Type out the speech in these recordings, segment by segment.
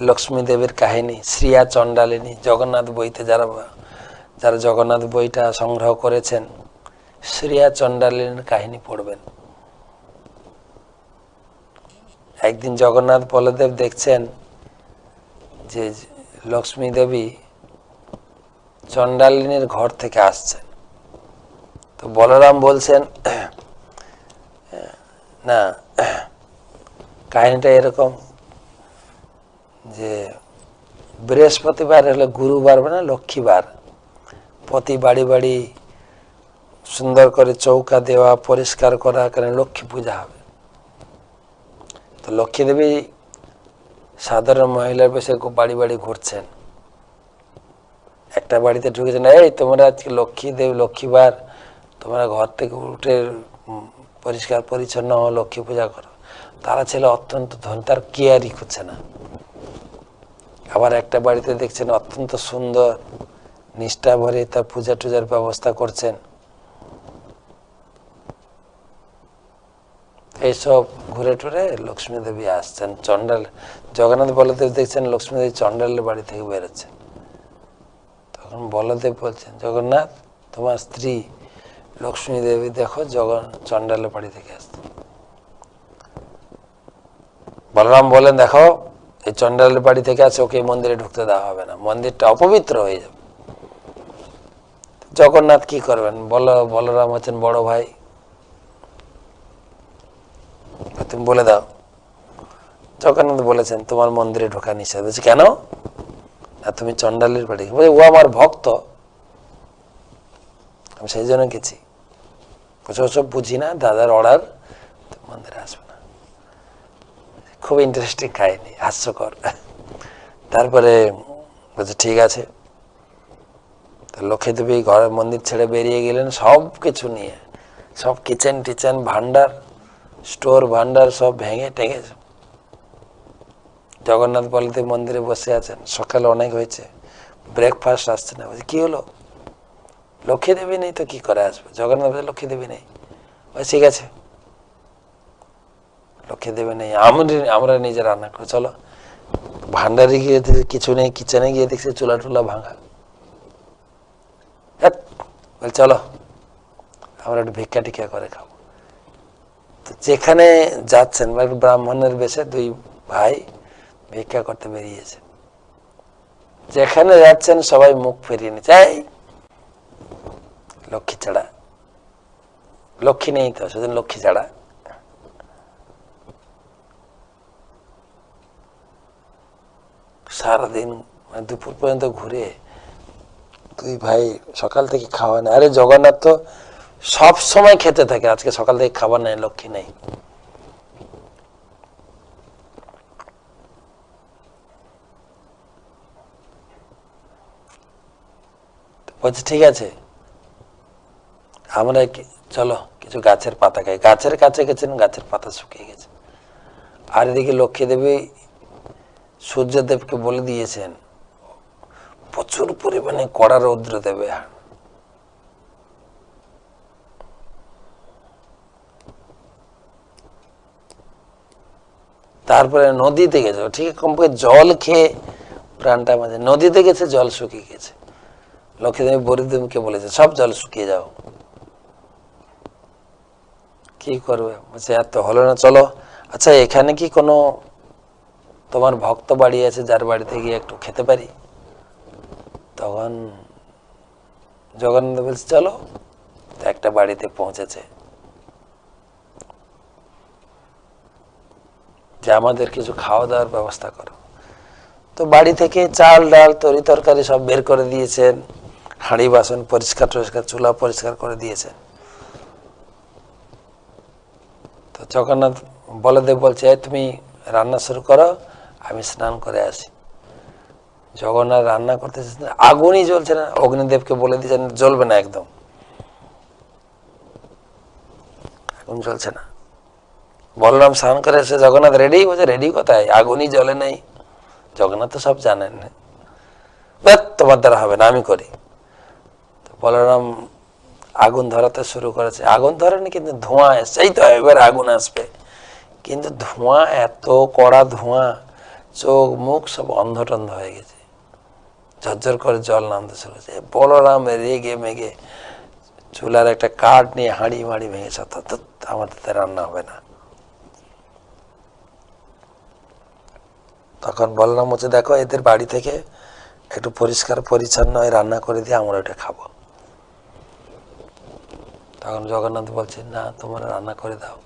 লক্ষ্মী দেবীর কাহিনী, শ্রিয়া চণ্ডালিনী, জগন্নাথ বইতে যারা যারা জগন্নাথ বইটা সংগ্রহ করেছেন, শ্রিয়া চণ্ডালিনীর কাহিনী পড়বেন। একদিন জগন্নাথ বলদেব দেখছেন যে লক্ষ্মী দেবী চণ্ডালিনীর ঘর থেকে আসছেন। তো বলরাম বলছেন, না, কাহিনীটা এরকম। যে বৃহস্পতিবার হলে গুরুবার মানে লক্ষ্মীবার। প্রতি বাড়ি বাড়ি সুন্দর করে চৌকা দেওয়া, পরিষ্কার করা কারণ লক্ষ্মী পূজা হবে। তো লক্ষ্মী দেবী সাধারণ মহিলার বেশে বাড়ি বাড়ি ঘুরছেন। একটা বাড়িতে ঢুকেছেন, এই তোমরা আজকে লক্ষ্মী দেব, লক্ষ্মীবার, তোমরা ঘর থেকে উঠে পরিষ্কার পরিচ্ছন্ন হও, লক্ষ্মী পূজা করো। তারা ছেলে অত্যন্ত ধন, তার কেয়ারই করছে না। আবার একটা বাড়িতে দেখছেন অত্যন্ত সুন্দর, নিষ্ঠা ভরে তার পূজা টুজার ব্যবস্থা করছেন। এইসব ঘুরে টুরে লক্ষ্মী দেবী আসছেন। চন্ডাল জগন্নাথ বলদেব দেখছেন লক্ষ্মী দেবী চন্ডালের বাড়ি থেকে বেরোচ্ছেন তখন বলদেব বলছেন, জগন্নাথ, তোমার স্ত্রী লক্ষ্মী দেবী দেখো, জগন চন্ডালের বাড়ি থেকে আসছে। বলরাম বলেন দেখো এই চন্ডালের বাড়ি থেকে আছে, ওকে মন্দিরে ঢুকতে দেওয়া হবে না। মন্দিরটা অপবিত্র হয়ে যাবে। জগন্নাথ কি করবেন? বল, বলরাম হচ্ছেন বড় ভাই। তুমি বলে দাও। জগন্নাথ বলেছেন, তোমার মন্দিরে ঢোকা নিষেধ আছে। কেন? না, তুমি চন্ডালের বাড়ি। ও আমার ভক্ত। আমি সেই জন্য গেছি। বলছে, ওসব বুঝি না, দাদার অর্ডার, মন্দিরে আসবে। খুব ইন্টারেস্টিং কাহিনী, হাস্যকর। তারপরে বলছে, ঠিক আছে। লক্ষ্মী দেবী ঘরের মন্দির ছেড়ে বেরিয়ে গেলেন সব কিছু নিয়ে। সব কিচেন টিচেন ভান্ডার স্টোর ভান্ডার সব ভেঙে টেঙে জগন্নাথ বলদেব মন্দিরে বসে আছেন। সকালে অনেক হয়েছে। ব্রেকফাস্ট আসছে না। বলছে, কি হলো? লক্ষ্মী দেবী নেই তো, কি করে আসবে? জগন্নাথ লক্ষ্মী দেবী নেই। ঠিক আছে। লক্ষ্মী দেবী নেই। আমরা নিজে রান্না করে, চলো। ভান্ডারে গিয়ে কিছু নেই, কিচেনে গিয়ে দেখছি চুলা টুলা ভাঙা। বলে চলো, আমরা একটু ভিক্ষা টিক্ষা করে খাব। তো যেখানে যাচ্ছেন মানে ব্রাহ্মণের বেশে দুই ভাই ভিক্ষা করতে বেরিয়েছে। যেখানে যাচ্ছেন, সবাই মুখ ফিরিয়ে নিচ্ছে লক্ষ্মী ছাড়া। লক্ষ্মী নেই তো সেদিন লক্ষ্মী ছাড়া। সারাদিন মানে দুপুর পর্যন্ত ঘুরে দুই ভাই সকাল থেকে খাওয়া নেই। আরে জগন্নাথ তো সব সময় খেতে থাকে, আজকে সকাল থেকে খাবার নেই, লক্ষ্মী নেই। বলছে, ঠিক আছে, আমরা চলো, কিছু গাছের পাতা খাই। গাছের কাছে গেছেন, গাছের পাতা শুকিয়ে গেছে। আর এদিকে লক্ষ্মী দেবী সূর্যদেবকে বলে দিয়েছেন, প্রচুর পরিমাণে কড়া রৌদ্র দেবে। তারপরে নদীতে গেছে, ঠিক কমপক্ষে জল খেয়ে প্রাণটা মাঝে নদীতে গেছে, জল শুকিয়ে গেছে। লক্ষ্মীদেবী বরিদেবীকে বলেছে, সব জল শুকিয়ে যাও। কি করবে? বলছে, এত হলো না, চলো। আচ্ছা এখানে কি কোনো তোমার ভক্ত বাড়ি আছে, যার বাড়িতে গিয়ে একটু খেতে পারি? তখন জগন্নাথ বলছে, চলো। একটা বাড়িতে পৌঁছেছে। যে আমাদের কিছু খাওয়া দাওয়ার ব্যবস্থা করো। তো বাড়ি থেকে চাল, ডাল, তরি তরকারি সব বের করে দিয়েছেন। হাঁড়ি বাসন পরিষ্কার টরিষ্কার, চুলা পরিষ্কার করে দিয়েছেন। তো জগন্নাথ বলদেব বলছে তুমি রান্না শুরু করো। আমি স্নান করে আসি। জগন্নাথ রান্না করতেছে আগুনই জ্বলছে না অগ্নিদেবকে বলে দিয়েছেন জ্বলবে না একদম। আগুন জ্বলছে না। বলরাম স্নান করে এসে জগন্নাথ রেডি বলছে রেডি কোথায়? আগুনই জ্বলে নাই। জগন্নাথ তো সব জানেন "ব্যাস, তোমার দ্বারা হবে না আমি করি। বলরাম আগুন ধরাতে শুরু করেছে। আগুন ধরেনি কিন্তু ধোঁয়া এসছে। এই তো এবার আগুন আসবে। কিন্তু ধোঁয়া এত কড়া ধোঁয়া চোখ, মুখ সব অন্ধ টন্ধ হয়ে গেছে। ঝরঝর করে জল নামতে চলেছে বলরাম রেগে মেগে চুলার একটা কাঠ নিয়ে হাঁড়ি মাড়ি ভেঙেছে অর্থাৎ আমাদের তো রান্না হবে না। তখন বললাম হচ্ছে দেখো, এদের বাড়ি থেকে একটু পরিষ্কার, পরিচ্ছন্ন হয়ে রান্না করে দিয়ে আমরা ওটা খাব। তখন জগন্নাথ বলছে, না, তোমরা রান্না করে দাও।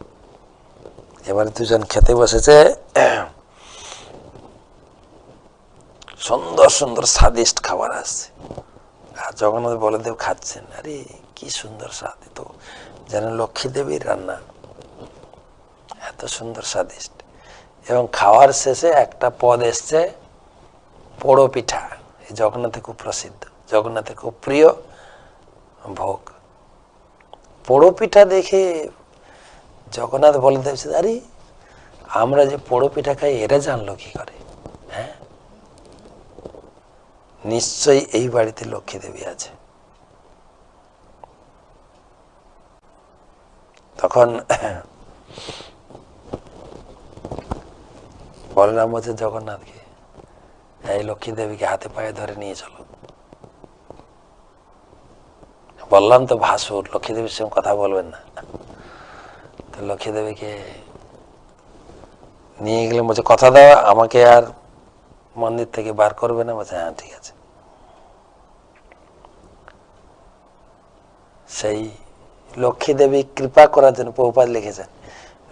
এবারে দুজন খেতে বসেছে। সুন্দর সুন্দর, স্বাদিষ্ট খাবার আসছে আর জগন্নাথ বলদেব খাচ্ছেন, আরে কি সুন্দর স্বাদ তো যেন লক্ষ্মী দেবীর রান্না। এত সুন্দর, স্বাদিষ্ট। এবং খাওয়ার শেষে একটা পদ এসছে, পোড়ো পিঠা। এই জগন্নাথে খুব প্রসিদ্ধ, জগন্নাথের খুব প্রিয় ভোগ। পোড়ো পিঠা দেখে জগন্নাথ বলে দিয়েছে আরে, আমরা যে পোড়ো পিঠা খাই, এরা জানলো কি করে হ্যাঁ নিশ্চয়ই এই বাড়িতে লক্ষ্মী দেবী আছে। তখন বলরাম বলছে, জগন্নাথকে, এই লক্ষ্মী দেবীকে হাতে পায়ে ধরে নিয়ে চলো। বললাম তো, ভাসুর, লক্ষ্মী দেবীর সঙ্গে কথা বলবেন না। তো লক্ষ্মী দেবীকে নিয়ে গেলে বলছে, কথা দেওয়া আমাকে আর মন্দির থেকে বার করবে না, বলছে হ্যাঁ ঠিক আছে। সেই লক্ষ্মী দেবী কৃপা করার জন্য প্রভুপাত লিখেছেন,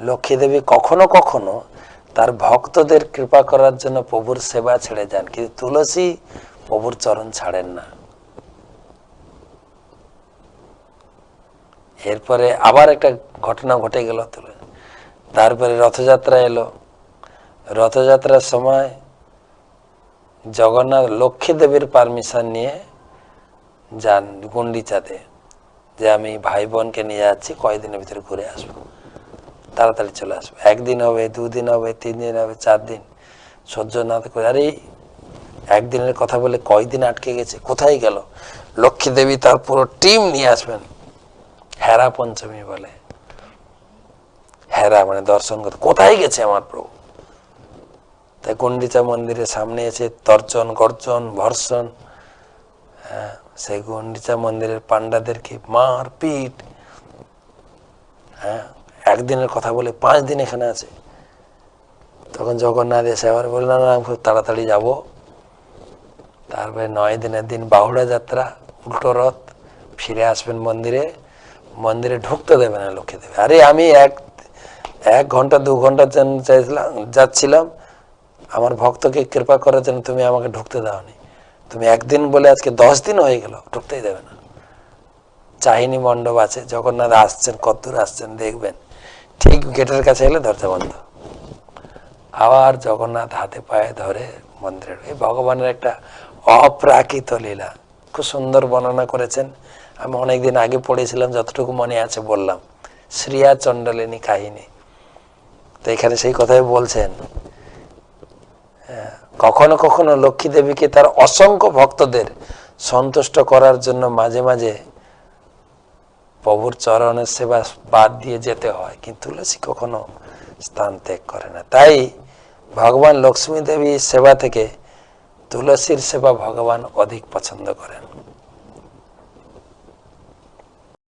লক্ষ্মী দেবী কখনো কখনো তার ভক্তদের কৃপা করার জন্য প্রভুর সেবা ছেড়ে যান, কিন্তু তুলসী প্রভুর চরণ ছাড়েন না। এরপরে আবার একটা ঘটনা ঘটে গেল তারপরে রথযাত্রা এলো। রথযাত্রার সময় জগন্নাথ লক্ষ্মী দেবীর পারমিশন নিয়ে যান গুন্ডিচাতে যে আমি ভাই বোনকে নিয়ে যাচ্ছি, কয়েকদিনের ভিতরে ঘুরে আসব। তাড়াতাড়ি চলে আসব। একদিন হবে, দুদিন হবে তিন দিন হবে চার দিন সহ্য না করে, আরে, একদিনের কথা বলে কয়দিন আটকে গেছে, কোথায় গেল? লক্ষ্মী দেবী তার পুরো টিম নিয়ে আসবেন। হেরা পঞ্চমী বলে। হেরা মানে দর্শন করতে কোথায় গেছে আমার প্রভু? তাই গুন্ডিচা মন্দিরের সামনে এসে তর্জন গর্জন ভর্ষণ হ্যাঁ, সেই গুন্ডিচা মন্দিরের পান্ডাদেরকে মার পিট হ্যাঁ একদিনের কথা বলে পাঁচ দিন এখানে আছে। তখন জগন্নাথ এসে আবার বললেন না আমি খুব তাড়াতাড়ি যাব। তারপরে নয় দিনের দিন বাহুড়া যাত্রা উল্টো রথ ফিরে আসবেন মন্দিরে। মন্দিরে ঢুকতে দেবে না লক্ষ্মী দেবে। আরে আমি এক এক ঘণ্টা দু ঘণ্টার চাইছিলাম যাচ্ছিলাম আমার ভক্তকে কৃপা করার জন্য তুমি আমাকে ঢুকতে দাওনি। তুমি একদিন বলে আজকে দশ দিন হয়ে গেল, ঢুকতেই দেবে না। চাহিনী মণ্ডপ আছে, জগন্নাথ আসছেন কতদূর আসছেন, দেখবেন। ঠিক গেটের কাছে এলে দরজা বন্ধ। আবার জগন্নাথ হাতে পায়ে ধরে মন্দিরের এই ভগবানের একটা অপ্রাকৃত লীলা। খুব সুন্দর বর্ণনা করেছেন। আমি অনেকদিন আগে পড়েছিলাম, যতটুকু মনে আছে বললাম। শ্রিয়া চণ্ডলিনী কাহিনী। তো এখানে সেই কথাই বলছেন কখনো কখনো লক্ষ্মী দেবীকে তার অসংখ্য ভক্তদের সন্তুষ্ট করার জন্য মাঝে মাঝে প্রভুর চরণের সেবা বাদ দিয়ে যেতে হয়, কিন্তু তুলসী কখনো স্থান ত্যাগ করে না। তাই ভগবান লক্ষ্মী দেবীর সেবা থেকে তুলসীর সেবা ভগবান অধিক পছন্দ করেন।